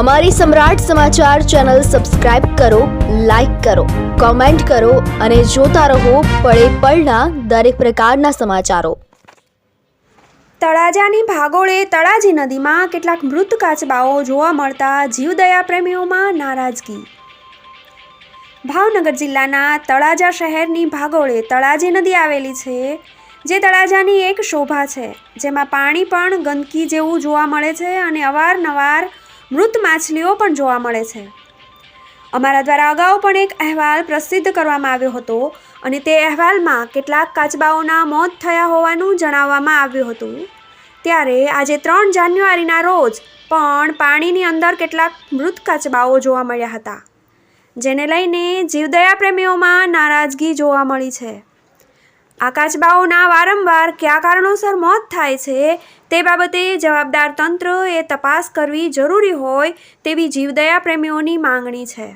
અમારી સમ્રાટ સમાચાર channel subscribe કરો લાઈક કરો, કોમેન્ટ કરો અને જોતા રહો પળે પળના દરેક પ્રકારના સમાચારો. તળાજાની ભાગોળે તળાજી નદીમાં કેટલાક મૃત કાચબાઓ જોવા મળતા જીવદયા પ્રેમીઓમાં નારાજગી. ભાવનગર જિલ્લાના તળાજા શહેરની ભાગોળે તળાજી નદી આવેલી છે, જે તળાજાની એક શોભા છે, જેમાં પાણી પણ ગંદકી જેવું જોવા મળે છે અને અવારનવાર મૃત માછલીઓ પણ જોવા મળે છે. અમારા દ્વારા અગાઉ પણ એક અહેવાલ પ્રસિદ્ધ કરવામાં આવ્યો હતો અને તે અહેવાલમાં કેટલાક કાચબાઓના મોત થયા હોવાનું જણાવવામાં આવ્યું હતું. ત્યારે આજે ત્રણ જાન્યુઆરીના રોજ પણ પાણીની અંદર કેટલાક મૃત કાચબાઓ જોવા મળ્યા હતા, જેને લઈને જીવદયા પ્રેમીઓમાં નારાજગી જોવા મળી છે. આ વારંવાર કયા કારણોસર મોત થાય છે તે બાબતે જવાબદાર તંત્ર એ તપાસ કરવી જરૂરી હોય તેવી જીવદયા પ્રેમીઓની માંગણી છે.